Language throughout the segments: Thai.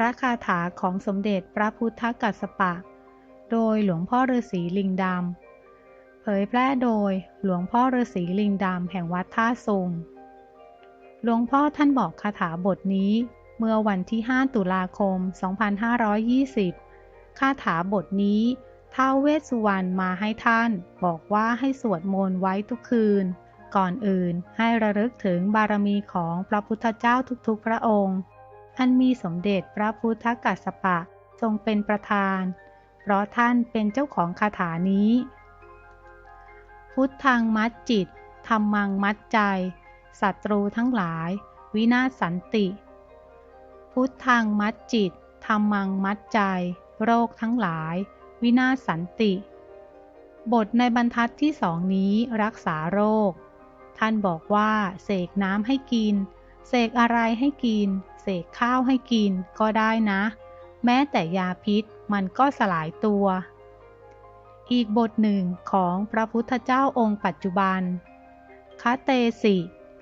ระคาถาของสมเด็จพระพุทธกัสสปะ โดยหลวงพ่อฤาษีลิงดำ เผยแพร่โดยหลวงพ่อฤาษีลิงดำแห่งวัดท่าซุงหลวงพ่อท่านบอกคาถาบทนี้เมื่อวันที่ 5 ตุลาคม 2520 คาถาบทนี้ท้าวเวสสุวรรณมาให้ท่านบอกว่าให้สวดมนต์ไว้ทุกคืน ก่อนอื่นให้ระลึกถึงบารมีของพระพุทธเจ้าทุกๆพระองค์ อันมีสมเด็จพระพุทธกัสสปะทรงเป็นประธาน เพราะท่านเป็นเจ้าของคาถานี้ พุทธังมัดจิตธรรมังมัดใจศัตรูทั้งหลาย วินาศสันติ พุทธังมัดจิตธรรมังมัดใจ โรคทั้งหลาย วินาศสันติ บทในบรรทัดที่สองนี้รักษาโรค ท่านบอกว่าเสกน้ำให้กิน เสกอะไรให้กิน เสกข้าวให้กินก็ได้นะ แม้แต่ยาพิษมันก็สลายตัว อีกบทหนึ่งของพระพุทธเจ้าองค์ปัจจุบันคาเตสิ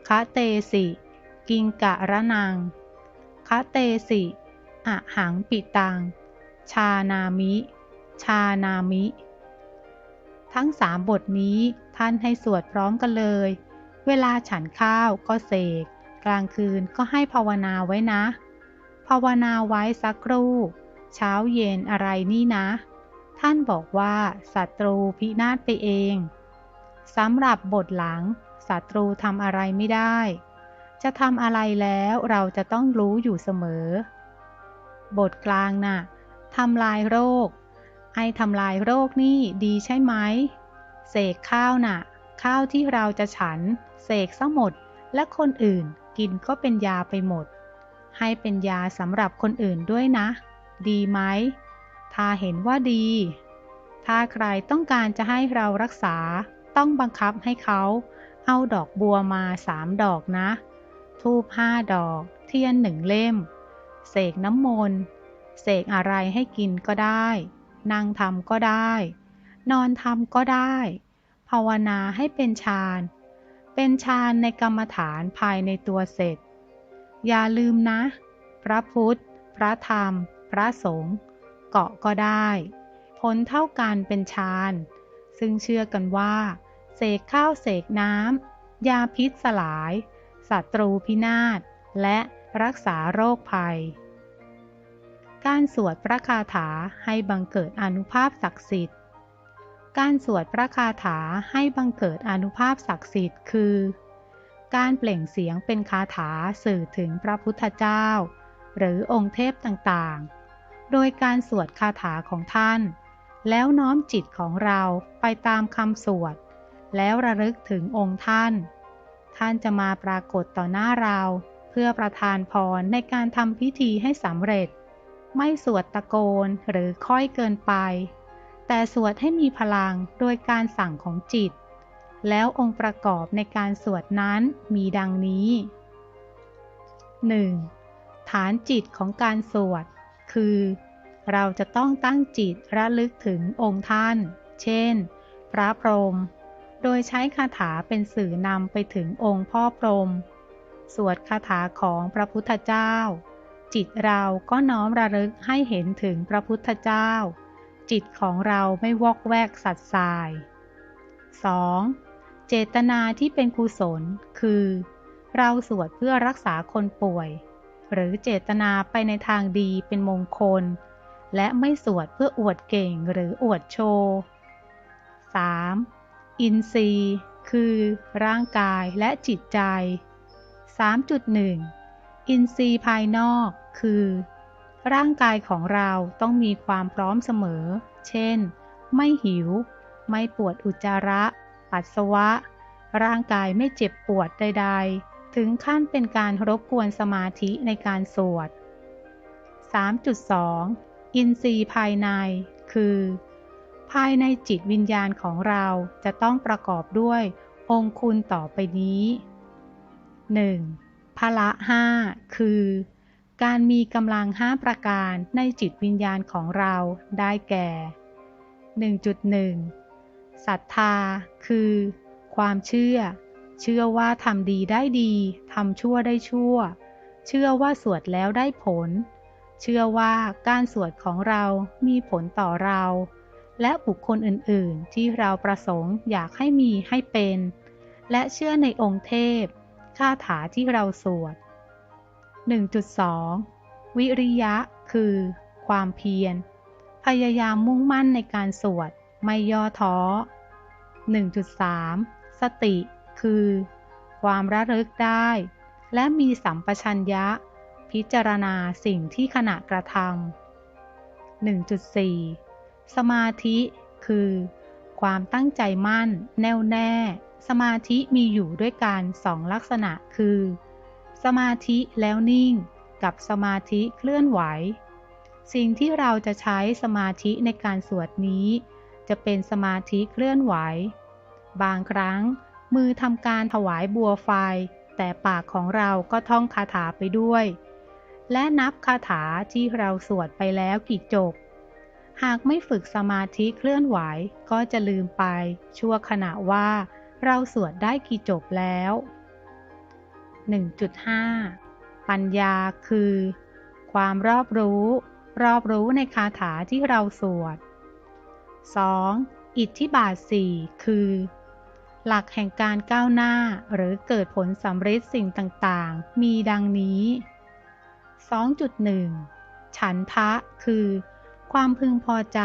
คะเตสิ กิงกะระนัง คะเตสิอะหังปิตัง ชานามิ ชานามิ ทั้งสามบทนี้ท่านให้สวดพร้อมกันเลย เวลาฉันข้าวก็เสก กลางคืนก็ให้ภาวนาไว้นะ ภาวนาไว้สักครู่ เช้าเย็นอะไรนี่นะ ท่านบอกว่าศัตรูพินาศไปเองสำหรับบทหลังศัตรูทำอะไรไม่ได้ จะทำอะไรแล้วเราจะต้องรู้อยู่เสมอ บทกลางนะ่ะทำลายโรค ไอทำลายโรคนี่ดีใช่ไหม เสกข้าวนะ่ะ ข้าวที่เราจะฉัน เสกซะหมดและคนอื่น กินก็เป็นยาไปหมด ให้เป็นยาสำหรับคนอื่นด้วยนะ ดีไหม ถ้าเห็นว่าดี ถ้าใครต้องการจะให้เรารักษา ต้องบังคับให้เขาเอาดอกบัวมาสามดอกนะ ทูบห้าดอก เทียนหนึ่งเล่ม เสกน้ำมนต์ เสกอะไรให้กินก็ได้ นั่งทำก็ได้ นอนทำก็ได้ ภาวนาให้เป็นฌาน เป็นฌานในกรรมฐานภายในตัวเสร็จ อย่าลืมนะ พระพุทธ พระธรรม พระสงฆ์เกาะก็ได้ ผลเท่ากันเป็นฌานซึ่งเชื่อกันว่า เสกข้าวเสกน้ำยาพิษสลายศัตรูพินาศและรักษาโรคภัย การสวดพระคาถาให้บังเกิดอนุภาพศักดิ์สิทธิ์ การสวดพระคาถาให้บังเกิดอนุภาพศักดิ์สิทธิ์คือ การเปล่งเสียงเป็นคาถาสื่อถึงพระพุทธเจ้า หรือองค์เทพต่างๆ โดยการสวดคาถาของท่าน แล้วน้อมจิตของเราไปตามคำสวด แล้วระลึกถึงองค์ท่าน ท่านจะมาปรากฏต่อหน้าเราเพื่อประทานพรในการทำพิธีให้สำเร็จ ไม่สวดตะโกนหรือค่อยเกินไป แต่สวดให้มีพลังโดยการสั่งของจิต แล้วองค์ประกอบในการสวดนั้นมีดังนี้ 1. ฐานจิตของการสวด คือ เราจะต้องตั้งจิตระลึกถึงองค์ท่าน เช่น พระพรหม โดยใช้คาถาเป็นสื่อนำไปถึงองค์พ่อพรหม สวดคาถาของพระพุทธเจ้า จิตเราก็น้อมระลึกให้เห็นถึงพระพุทธเจ้า จิตของเราไม่วอกแวกสัดสาย 2. เจตนาที่เป็นกุศล คือ เราสวดเพื่อรักษาคนป่วย หรือเจตนาไปในทางดีเป็นมงคล และไม่สวดเพื่ออวดเก่งหรืออวดโชว์ 3. อินทรีย์ คือร่างกายและจิตใจ 3.1 อินทรีย์ภายนอก คือ ร่างกายของเราต้องมีความพร้อมเสมอ เช่น ไม่หิว ไม่ปวดอุจจาระ ปัสสาวะ ร่างกายไม่เจ็บปวดใด ๆ ถึงขั้นเป็นการรบกวนสมาธิในการสวด 3.2 อินทรีย์ภายใน คือ ภายในจิตวิญญาณของเราจะต้องประกอบด้วยองคุณต่อไปนี้ 1. พละห้าคือ การมีกำลังห้าประการในจิตวิญญาณของเราได้แก่ 1.1 ศรัทธา คือ ความเชื่อ เชื่อว่าทำดีได้ดี ทำชั่วได้ชั่ว เชื่อว่าสวดแล้วได้ผล เชื่อว่าการสวดของเรามีผลต่อเรา และบุคคลอื่นๆ ที่เราประสงค์อยากให้มีให้เป็น และเชื่อในองค์เทพ คาถาที่เราสวด 1.2 วิริยะ คือ ความเพียร พยายามมุ่งมั่นในการสวด ไม่ย่อท้อ 1.3 สติ คือ ความระลึกได้ และมีสัมปชัญญะ พิจารณาสิ่งที่ขณะกระทำ 1.4 สมาธิ คือ ความตั้งใจมั่น แน่วแน่ สมาธิมีอยู่ด้วยกันสองลักษณะคือ สมาธิแล้วนิ่ง กับสมาธิเคลื่อนไหว สิ่งที่เราจะใช้สมาธิในการสวดนี้ จะเป็นสมาธิเคลื่อนไหว บางครั้งมือทำการถวายบัวไฟ แต่ปากของเราก็ท่องคาถาไปด้วย และนับคาถาที่เราสวดไปแล้วกี่จบ หากไม่ฝึกสมาธิเคลื่อนไหวก็จะลืมไป ชั่วขณะว่าเราสวดได้กี่จบแล้ว 1.5 ปัญญาคือ ความรอบรู้ รอบรู้ในคาถาที่เราสวด 2. อิทธิบาทสี่คือ หลักแห่งการก้าวหน้าหรือเกิดผลสำเร็จสิ่งต่างๆ มีดังนี้ 2.1 ฉันทะคือ ความพึงพอใจ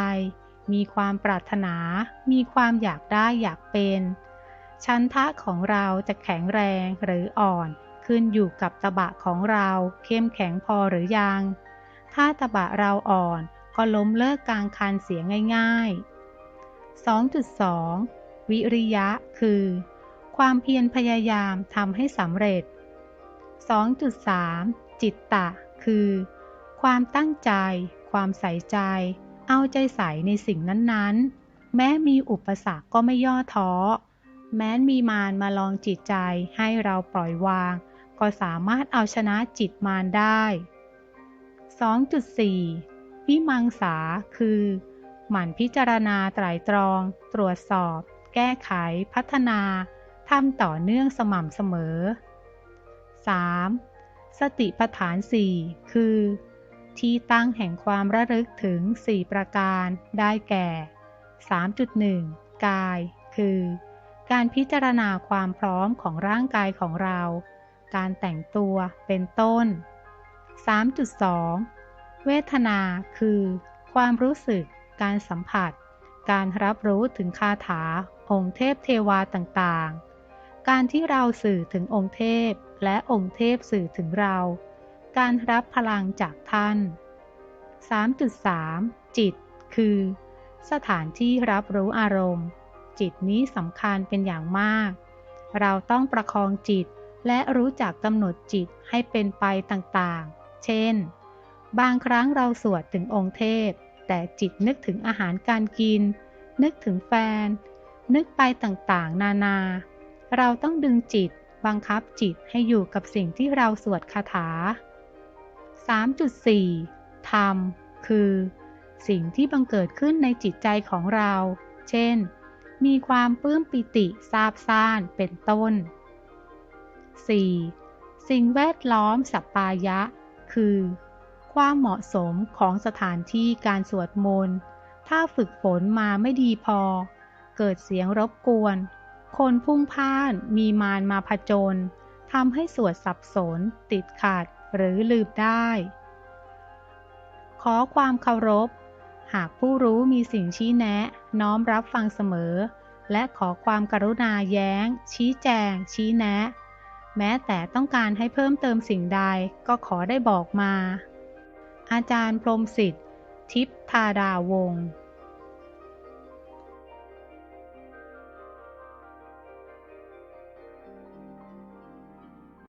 มีความปรารถนา มีความอยากได้อยากเป็น ชันทะของเราจะแข็งแรงหรืออ่อน ขึ้นอยู่กับตะบะของเราเข้มแข็งพอหรือยัง ถ้าตะบะเราอ่อนก็ล้มเลิกกลางคันเสียง่าย ๆ 2.2 วิริยะคือ ความเพียรพยายามทำให้สำเร็จ 2.3 จิตตะ คือ ความตั้งใจ ความใส่ใจ เอาใจใส่ในสิ่งนั้นๆ แม้มีอุปสรรคก็ไม่ย่อท้อแม้มีมารมาลองจิตใจให้เราปล่อยวาง ก็สามารถเอาชนะจิตมารได้ 2.4 วิมังสาคือ หมั่นพิจารณาไตรตรอง ตรวจสอบ แก้ไข พัฒนาทำต่อเนื่องสม่ำเสมอ 3. สติปัฏฐานสี่คือ ที่ตั้งแห่งความระลึกถึง 4 ประการได้แก่ 3.1 กาย คือ การพิจารณาความพร้อมของร่างกายของเรา การแต่งตัวเป็นต้น 3.2 เวทนาคือ ความรู้สึก การสัมผัส การรับรู้ถึงคาถา องค์เทพเทวาต่างๆ การที่เราสื่อถึงองค์เทพ และองค์เทพสื่อถึงเรา การรับพลังจากท่าน 3.3 จิต คือ สถานที่รับรู้อารมณ์ จิตนี้สำคัญเป็นอย่างมาก เราต้องประคองจิต และรู้จักกำหนดจิตให้เป็นไปต่างๆ เช่น บางครั้งเราสวดถึงองค์เทพ แต่จิตนึกถึงอาหารการกิน นึกถึงแฟน นึกไปต่างๆ นานา เราต้องดึงจิตบังคับจิตให้อยู่กับสิ่งที่เราสวดคาถา 3.4 ธรรม คือ สิ่งที่บังเกิดขึ้นในจิตใจของเรา เช่น มีความปลื้มปิติซาบซ่านเป็นต้น 4. สิ่งแวดล้อมสัปปายะ คือ ความเหมาะสมของสถานที่การสวดมนต์ ถ้าฝึกฝนมาไม่ดีพอ เกิดเสียงรบกวน คนพุ่งพ่านมีมารมาผจญทำให้สวดสับสน ติดขัดหรือลืมได้ ขอความเคารพ หากผู้รู้มีสิ่งชี้แนะ น้อมรับฟังเสมอ และขอความกรุณาแย้ง ชี้แจง ชี้แนะ แม้แต่ต้องการให้เพิ่มเติมสิ่งใดก็ขอได้บอกมา อาจารย์พรมสิทธิ์ ทิพธาดาวงศ์